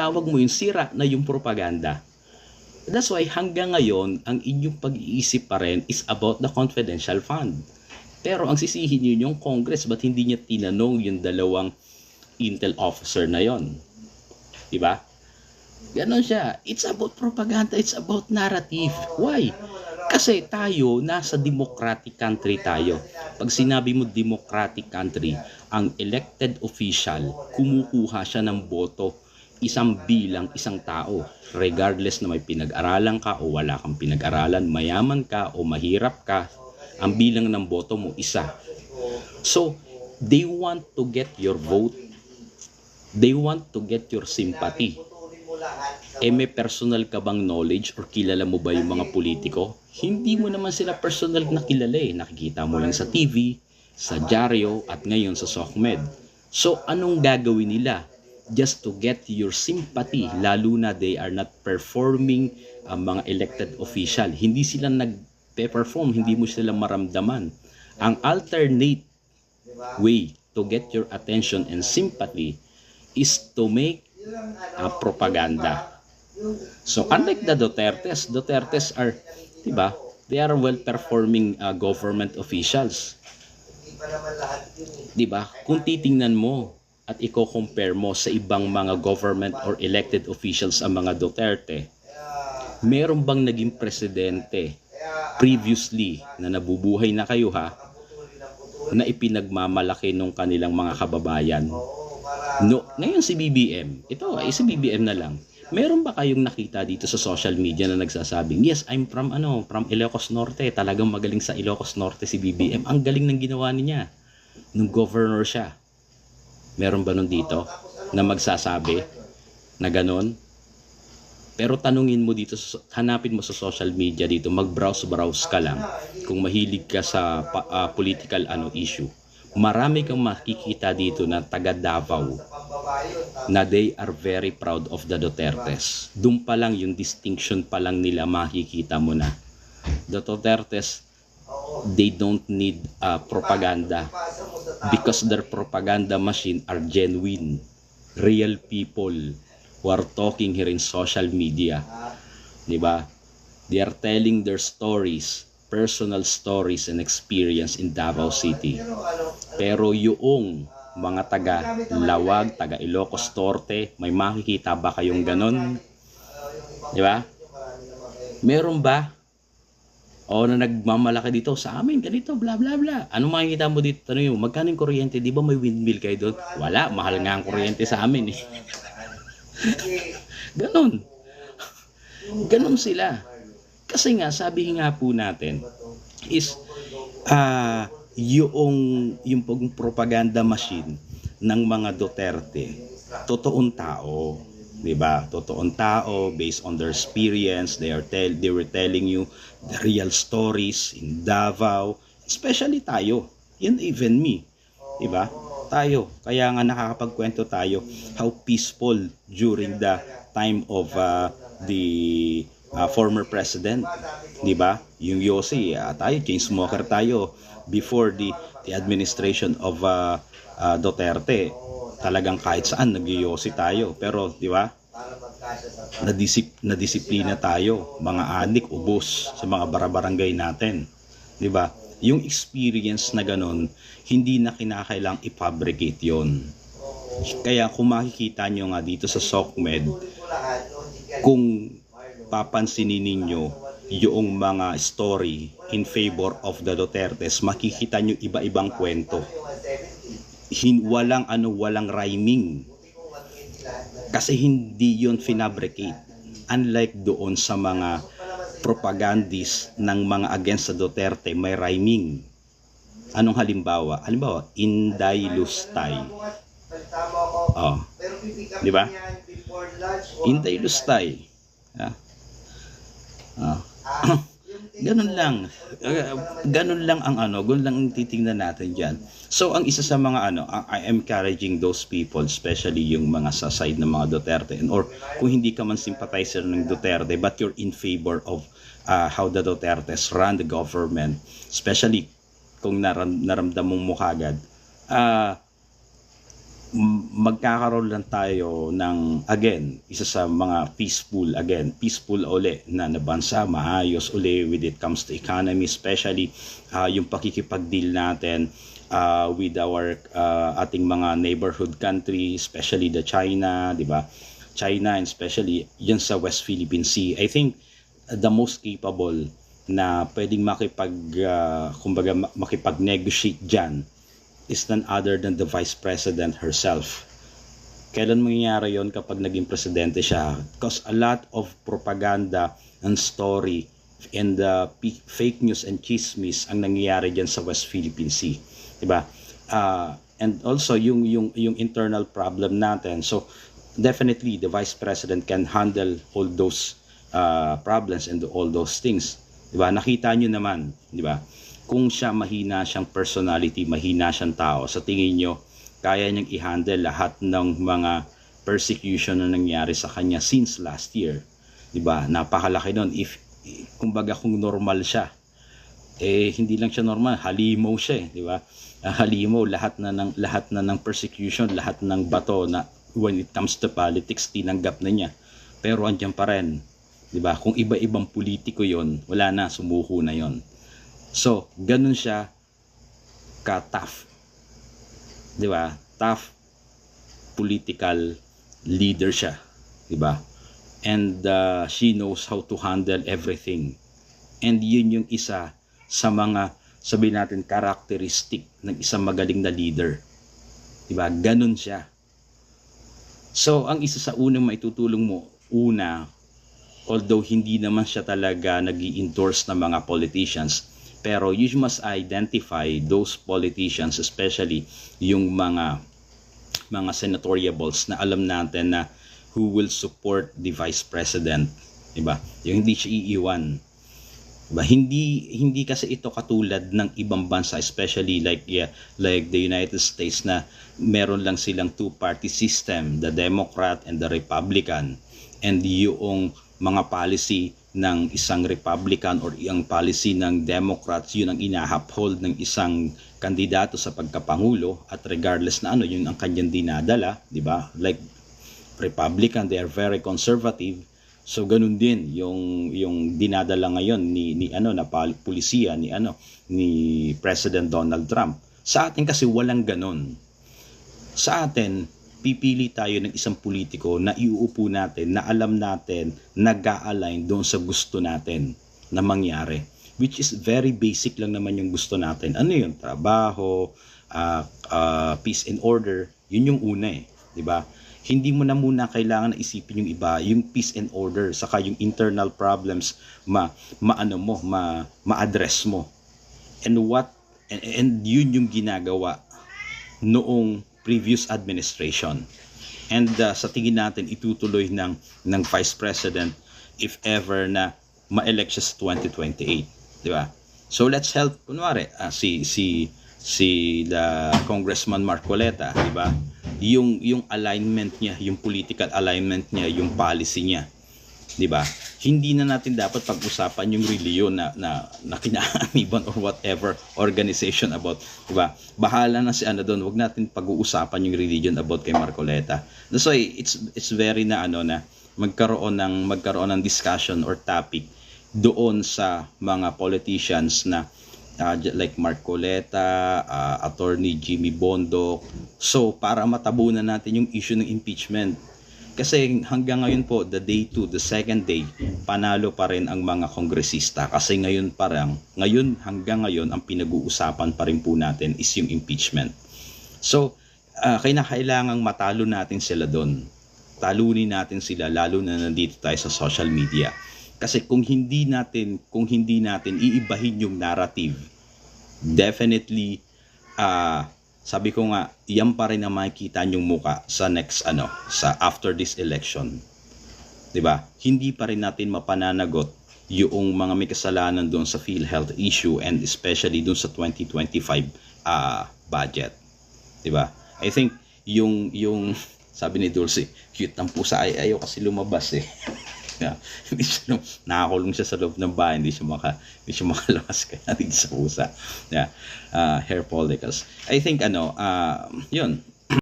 tinatawag mo yung sira na yung propaganda. That's why hanggang ngayon, ang inyong pag-iisip pa rin is about the confidential fund. Pero ang sisihin nyo yung Congress, ba't hindi niya tinanong yung dalawang intel officer na yon? Diba? Ganon siya. It's about propaganda. It's about narrative. Why? Kasi tayo, nasa democratic country tayo. Pag sinabi mo democratic country, ang elected official, kumukuha siya ng boto isang bilang isang tao. Regardless na may pinag-aralan ka o wala kang pinag-aralan mayaman ka o mahirap ka ang bilang ng boto mo isa. So they want to get your vote. They want to get your sympathy. Eh may personal ka bang knowledge or kilala mo ba yung mga politiko? Hindi mo naman sila personal na kilala eh. Nakikita mo lang sa TV sa dyaryo at ngayon sa SOCMED so anong gagawin nila just to get your sympathy lalo na they are not performing ang mga elected official. Hindi sila nag-perform hindi mo sila maramdaman. Ang alternate way to get your attention and sympathy is to make a propaganda. So unlike the Dutertes Dutertes are diba they are well performing uh, government officials. Diba kung titingnan mo at i-compare mo sa ibang mga government or elected officials ang mga Duterte, meron bang naging presidente previously na nabubuhay na kayo ha, na ipinagmamalaki nung kanilang mga kababayan? No, ngayon si BBM, ito ay si BBM na lang. Meron ba kayong nakita dito sa social media na nagsasabing, yes, I'm from ano, from Ilocos Norte. Talagang magaling sa Ilocos Norte si BBM. Ang galing ng ginawa niya nung governor siya. Meron ba nun dito na magsasabi na ganon? Pero tanungin mo dito, hanapin mo sa social media dito, mag-browse-browse ka lang kung mahilig ka sa uh, political ano issue. Marami kang makikita dito na taga Davao na they are very proud of the Dutertes. Doon pa lang yung distinction pa lang nila makikita mo na. The Dutertes, they don't need uh, propaganda because their propaganda machine are genuine, real people who are talking here in social media. 'Di ba? They are telling their stories, personal stories and experience in Davao City. Pero yung mga taga Lawag, taga Ilocos Norte, may makikita ba kayong ganon? 'Di ba? Meron ba o na nagmamalaki dito sa amin, ganito, bla bla bla. Ano makikita mo dito? Tanong mo, magkano yung kuryente? Di ba may windmill kayo doon? Wala, mahal nga ang kuryente sa amin eh. Ganon. Ganon sila. Kasi nga, sabi nga po natin, is, uh, yung, yung propaganda machine ng mga Duterte, totoong tao. 'Di ba? Totoong tao based on their experience, they are tell they were telling you the real stories in Davao, especially tayo. And even me, 'di ba? Tayo, kaya nga nakakapagkwento tayo how peaceful during the time of uh, the uh, former president, 'di ba? Yung Yossi, uh, tayo chain smoker tayo before the the administration of uh, uh, Duterte talagang kahit saan nagyoyosi tayo. Pero, di ba? Nadisip, nadisiplina tayo, mga adik, ubos sa mga barabarangay natin. Di ba? Yung experience na ganun, hindi na kinakailang i-fabricate yon. Kaya kung makikita nyo nga dito sa SOCMED, kung papansinin ninyo yung mga story in favor of the Dutertes, makikita nyo iba-ibang kwento hin, walang ano, walang rhyming. Kasi hindi yon finabricate. Unlike doon sa mga propagandist ng mga against sa Duterte, may rhyming. Anong halimbawa? Halimbawa, Inday Lustay. Oh. Di ba? Inday Lustay. Ah. Oh. Ganun lang. Ganun lang ang ano, ganun lang ang titingnan natin diyan. So ang isa sa mga ano, I am encouraging those people, especially yung mga sa side ng mga Duterte and or kung hindi ka man sympathizer ng Duterte but you're in favor of uh, how the Dutertes run the government, especially kung naram, naramdaman mo kagad, uh, m- magkakaroon lang tayo ng again isa sa mga peaceful again peaceful uli na na bansa maayos uli with it comes to economy especially ah, yung pakikipag-deal natin ah, with our ah, ating mga neighborhood country especially the China di ba? China and especially yun sa West Philippine Sea. I think the most capable na pwedeng makipag ah, kumbaga ma- makipag-negotiate diyan is none other than the Vice President herself. Kailan mangyayari yon kapag naging presidente siya? Because a lot of propaganda and story and the p- fake news and chismis ang nangyayari diyan sa West Philippine Sea. 'Di ba? Ah, and also yung yung yung internal problem natin. So definitely the Vice President can handle all those uh, problems and all those things. 'Di ba? Nakita niyo naman, 'di ba? Kung siya mahina siyang personality, mahina siyang tao, sa tingin niyo kaya niyang i-handle lahat ng mga persecution na nangyari sa kanya since last year. 'Di ba? Napakalaki noon if kumbaga kung normal siya, eh hindi lang siya normal, halimaw siya, eh, 'di ba? Ah, halimaw lahat na ng lahat na ng persecution, lahat ng bato na when it comes to politics tinanggap na niya. Pero andiyan pa rin, 'di ba? Kung iba-ibang politiko 'yon, wala na sumuko na 'yon. So, ganun siya ka-tough. 'Di ba? Tough political leader siya, 'di ba? And uh, she knows how to handle everything. And yun yung isa sa mga sabihin natin characteristic ng isang magaling na leader. 'Di ba? Ganun siya. So, ang isa sa unang maitutulong mo, una, although hindi naman siya talaga nag endorse ng mga politicians, pero you must identify those politicians, especially yung mga mga senatoriables na alam natin na who will support the vice president, 'di ba? Yung hindi siya iiwan. 'Di ba? Hindi hindi kasi ito katulad ng ibang bansa, especially like yeah, like the United States na meron lang silang two-party system, the Democrat and the Republican. And yung mga policy ng isang Republican or yung policy ng Democrats, yun ang inauphold ng isang kandidato sa pagkapangulo at regardless na ano yun ang kanyang dinadala, 'di ba? Like Republican, they are very conservative. So ganun din yung yung dinadala ngayon ni ni ano na pulisiya ni ano ni President Donald Trump. Sa atin kasi walang ganun. Sa atin pipili tayo ng isang politiko na iuupo natin na alam natin nag-a-align doon sa gusto natin na mangyari which is very basic lang naman yung gusto natin. Ano yun? Trabaho, ah, ah, peace and order. Yun yung una eh. ba? Hindi mo na muna kailangan isipin yung iba, yung peace and order, saka yung internal problems ma maano mo, ma ma-address mo. And what and, and yun yung ginagawa noong previous administration. And uh, sa tingin natin itutuloy ng ng Vice President if ever na ma-elect siya sa 2028, di ba? So let's help kunwari ah, si si si the Congressman Marcoleta, di ba? Yung yung alignment niya, yung political alignment niya, yung policy niya. 'Di ba? Hindi na natin dapat pag-usapan yung reliyon na na, na kinaaniban or whatever organization about, 'di ba? Bahala na si ano doon, wag natin pag-uusapan yung religion about kay Marcoleta. That's why it's it's very na ano na magkaroon ng magkaroon ng discussion or topic doon sa mga politicians na uh, like Mark Coleta, uh, attorney Jimmy Bondo. So, para matabunan natin yung issue ng impeachment. Kasi hanggang ngayon po, the day 2, the second day, panalo pa rin ang mga kongresista. Kasi ngayon parang, ngayon hanggang ngayon, ang pinag-uusapan pa rin po natin is yung impeachment. So, uh, kailangang matalo natin sila doon. Talunin natin sila, lalo na nandito tayo sa social media. Kasi kung hindi natin, kung hindi natin iibahin yung narrative, definitely ah sabi ko nga, yan pa rin ang makikita yung muka sa next ano, sa after this election. 'Di ba? Hindi pa rin natin mapananagot yung mga may kasalanan doon sa PhilHealth issue and especially doon sa 2025 ah budget. 'Di ba? I think yung yung sabi ni Dulce, cute ng pusa ay ayaw kasi lumabas eh. Yeah. hindi siya nakakulong siya sa loob ng bahay, hindi siya maka hindi siya makalabas kaya dito sa pusa. Yeah. Uh, hair follicles. I think ano, uh, 'yun,